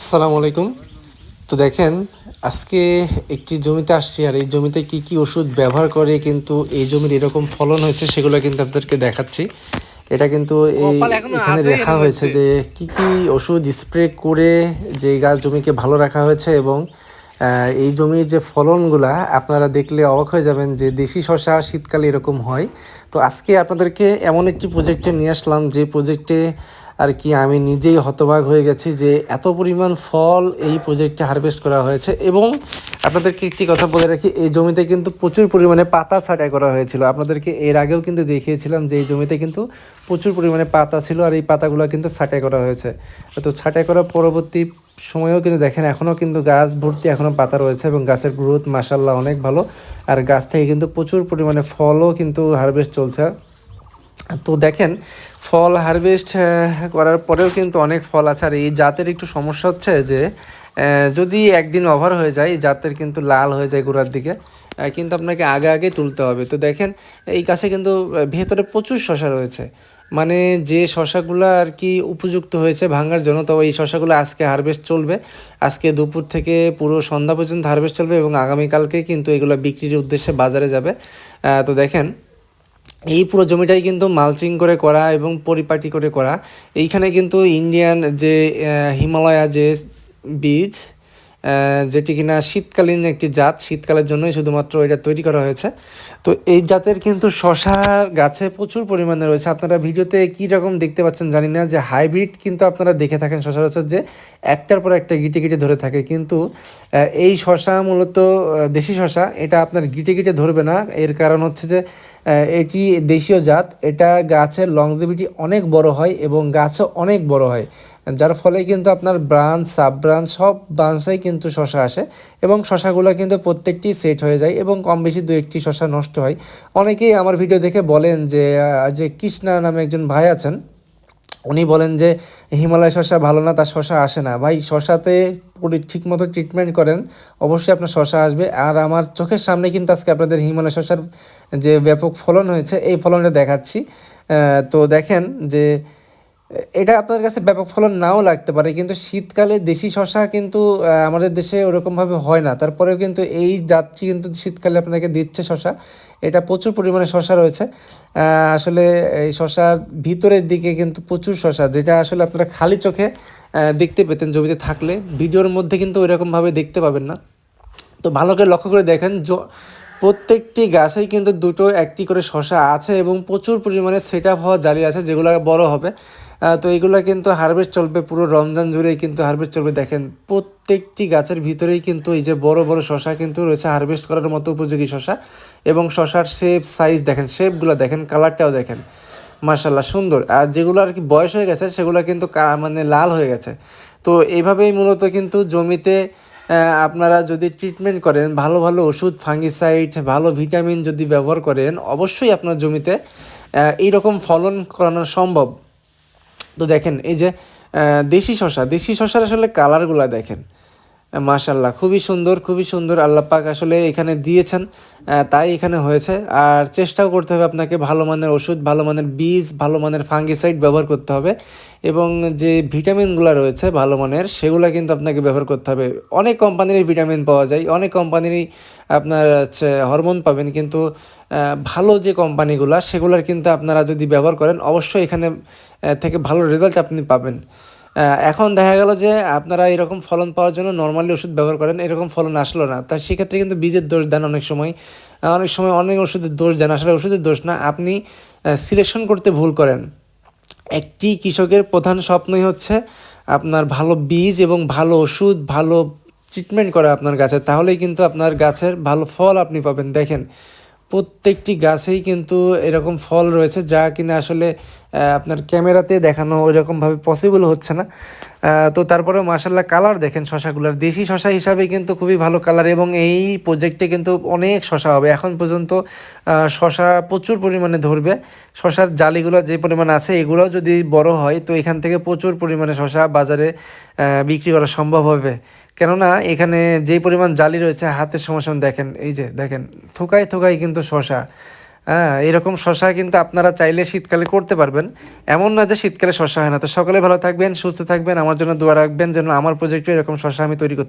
আসসালামু আলাইকুম। তো দেখেন আজকে একটি জমিতে আসছি আর এই জমিতে কি কি ওষুধ ব্যবহার করে কিন্তু এই জমির এরকম ফলন হয়েছে সেগুলো কিন্তু আপনাদেরকে দেখাচ্ছি। এটা কিন্তু এই এখানে দেখা হয়েছে যে কি কি ওষুধ স্প্রে করে যে গাছ জমিকে ভালো রাখা হয়েছে এবং এই জমির যে ফলনগুলা আপনারা দেখলে অবাক হয়ে যাবেন যে দেশি শশা শীতকালে এরকম হয়। তো আজকে আপনাদেরকে এমন একটি প্রজেক্টে নিয়ে আসলাম যে প্রজেক্টে আর কি, আমি নিজেই হতবাক হয়ে গেছি যে এত পরিমাণ ফল এই প্রজেক্টে হারভেস্ট করা হয়েছে। এবং আপনাদেরকে একটি কথা বলে রাখি, এই জমিতে কিন্তু প্রচুর পরিমাণে পাতা ছাঁটাই করা হয়েছিল। আপনাদেরকে এর আগেও কিন্তু দেখিয়েছিলাম যে এই জমিতে কিন্তু প্রচুর পরিমাণে পাতা ছিল আর এই পাতাগুলো কিন্তু ছাঁটাই করা হয়েছে। তো ছাঁটাই করার পরবর্তী সময়েও কিন্তু দেখেন, এখনও কিন্তু গাছ ভর্তি, এখনও পাতা রয়েছে এবং গাছের গ্রোথ মাসাল্লাহ অনেক ভালো। আর গাছ থেকে কিন্তু প্রচুর পরিমাণে ফলও কিন্তু হারভেস্ট চলছে। তো দেখেন, ফল হারভেস্ট করার পরেও কিন্তু অনেক ফল আছে। আর এই জাতের একটু সমস্যা হচ্ছে যে যদি একদিন ওভার হয়ে যায়, এই জাতের কিন্তু লাল হয়ে যায় গোড়ার দিকে কিন্তু আপনাকে আগে আগে তুলতে হবে। তো দেখেন, এই গাছে কিন্তু ভেতরে প্রচুর শশা রয়েছে। মানে যে শশাগুলো আর কি উপযুক্ত হয়েছে ভাঙার জন্য, তো এই শশাগুলো আজকে হারভেস্ট চলবে। আজকে দুপুর থেকে পুরো সন্ধ্যা পর্যন্ত হারভেস্ট চলবে এবং আগামীকালকে কিন্তু এগুলো বিক্রির উদ্দেশ্যে বাজারে যাবে। তো দেখেন এই পুরো জমিটাই কিন্তু মালচিং করে করা এবং পরিপাটি করে করা। এইখানে কিন্তু ইন্ডিয়ান যে হিমালয়া যে বীজ যেটি কিনা শীতকালীন একটি জাত, শীতকালের জন্যই শুধুমাত্র এটা তৈরি করা হয়েছে। তো এই জাতের কিন্তু শশার গাছে প্রচুর পরিমাণে রয়েছে। আপনারা ভিডিওতে কী রকম দেখতে পাচ্ছেন জানি না, যে হাইব্রিড কিন্তু আপনারা দেখে থাকেন সচরাচর যে একটার পর একটা গিটে গিটে ধরে থাকে। কিন্তু এই শশা মূলত দেশি শশা, এটা আপনার গিটে গিটে ধরবে না। এর কারণ হচ্ছে যে এটি দেশীয় জাত। এটা গাছের লংজিভিটি অনেক বড় হয় এবং গাছও অনেক বড় হয়। যার ফলে কিন্তু আপনার ব্রাঞ্চ সাব ব্রাঞ্চ সব ব্রাঞ্চেই কিন্তু শশা আসে এবং শশাগুলো কিন্তু প্রত্যেকটি সেট হয়ে যায় এবং কম বেশি দু একটি শশা নষ্ট হয়। অনেকেই আমার ভিডিও দেখে বলেন যে যে কৃষ্ণা নামে একজন ভাই আছেন উনি বলেন যে, হিমালয় শশা ভালো না তার শশা আসে না। ভাই, শশাতে ঠিকমতো ট্রিটমেন্ট করেন, অবশ্যই আপনার শশা আসবে। আর আমার চোখের সামনে কিন্তু আজকে আপনাদের হিমালয় শশার যে ব্যাপক ফলন হয়েছে, এই ফলনটা দেখাচ্ছি। তো দেখেন যে এটা আপনার কাছে ব্যাপক ফলন নাও লাগতে পারে, কিন্তু শীতকালে দেশি শশা কিন্তু আমাদের দেশে ওরকমভাবে হয় না। তারপরেও কিন্তু এই জাতটি কিন্তু শীতকালে আপনাকে দিচ্ছে শশা এটা প্রচুর পরিমাণে শশা রয়েছে। আসলে এই শশার ভিতরের দিকে কিন্তু প্রচুর শশা যেটা আসলে আপনারা খালি চোখে দেখতে পেতেন জমিতে থাকলে। ভিডিওর মধ্যে কিন্তু ওইরকমভাবে দেখতে পাবেন না। তো ভালো করে লক্ষ্য করে দেখেন প্রত্যেকটি গাছেই কিন্তু দুটো একটি করে শশা আছে এবং প্রচুর পরিমাণে সেট আপ হওয়া জারি আছে যেগুলো বড় হবে। তো এগুলো কিন্তু হারভেস্ট চলবে, পুরো রমজান জুড়েই কিন্তু হারভেস্ট চলবে। দেখেন, প্রত্যেকটি গাছের ভিতরেই কিন্তু এই যে বড় বড় শশা কিন্তু রয়েছে হারভেস্ট করার মতো উপযোগী শশা। এবং শশার শেপ সাইজ দেখেন শেপগুলো দেখেন কালারটাও দেখেন। মার্শাল্লাহ সুন্দর। আর যেগুলো আর কি বয়স হয়ে গেছে, সেগুলো কিন্তু মানে লাল হয়ে গেছে। তো এইভাবেই মূলত কিন্তু জমিতে আপনারা যদি ট্রিটমেন্ট করেন, ভালো ভালো ওষুধ ফাঙ্গিসাইড ভালো ভিটামিন যদি ব্যবহার করেন, অবশ্যই আপনার জমিতে এইরকম ফলন করানো সম্ভব। তো দেখেন এই যে দেশি শশা দেশি শশার আসলে কালারগুলো দেখেন। মাশাল্লাহ খুবই সুন্দর খুবই সুন্দর। আল্লাহ পাক আসলে এখানে দিয়েছেন তাই এখানে হয়েছে। আর চেষ্টাও করতে হবে আপনাকে ভালো মানের ওষুধ, ভালো মানের বীজ, ভালো মানের ফাঙ্গিসাইড ব্যবহার করতে হবে। এবং যে ভিটামিনগুলো রয়েছে ভালো মানের, সেগুলো কিন্তু আপনাকে ব্যবহার করতে হবে। অনেক কোম্পানিরই ভিটামিন পাওয়া যায়, অনেক কোম্পানিরই আপনার হচ্ছে হরমোন পাবেন, কিন্তু ভালো যে কোম্পানিগুলো, সেগুলোর কিন্তু আপনারা যদি ব্যবহার করেন, অবশ্যই এখানে থেকে ভালো রেজাল্ট আপনি পাবেন। এখন দেখা গেল যে আপনারা এরকম ফলন পাওয়ার জন্য নর্মালি ওষুধ ব্যবহার করেন, এরকম ফলন আসলো না। তা সেক্ষেত্রে কিন্তু বীজের দোষ দেন অনেক সময়। অনেক সময় অনেক ওষুধের দোষ দেন, আসলে ওষুধের দোষ না। আপনি সিলেকশন করতে ভুল করেন। একটি কৃষকের প্রধান স্বপ্নই হচ্ছে আপনার ভালো বীজ এবং ভালো ওষুধ, ভালো ট্রিটমেন্ট করা আপনার গাছের তাহলেই কিন্তু আপনার গাছের ভালো ফল আপনি পাবেন। দেখেন, প্রত্যেকটি গাছেই কিন্তু এরকম ফল রয়েছে যা কিনা আসলে আপনার ক্যামেরাতে দেখানো ওইরকমভাবে পসিবল হচ্ছে না। তো তারপরে মাসাল্লাহ কালার দেখেন শশাগুলোর। দেশি শশা হিসাবে কিন্তু খুবই ভালো কালার এবং এই প্রজেক্টে কিন্তু অনেক শশা হবে। এখন পর্যন্ত শশা প্রচুর পরিমাণে ধরবে। শশার জালিগুলো যে পরিমাণ আছে এগুলো যদি বড় হয়, তো এখান থেকে প্রচুর পরিমাণে শশা বাজারে বিক্রি করা সম্ভব হবে। কেননা, এখানে যেই পরিমাণ জালি রয়েছে, হাতের সমস্যা দেখেন, এই যে দেখেন, থোকায় থোকায় কিন্তু শশা। হ্যাঁ এরকম শশা কিন্তু আপনারা চাইলে শীতকালে করতে পারবেন। এমন না যে শীতকালে শশা হয় না। তো সকলে ভালো থাকবেন, সুস্থ থাকবেন। আমার জন্য দোয়া রাখবেন যেন আমার প্রজেক্টে এরকম শশা আমি তৈরি করতে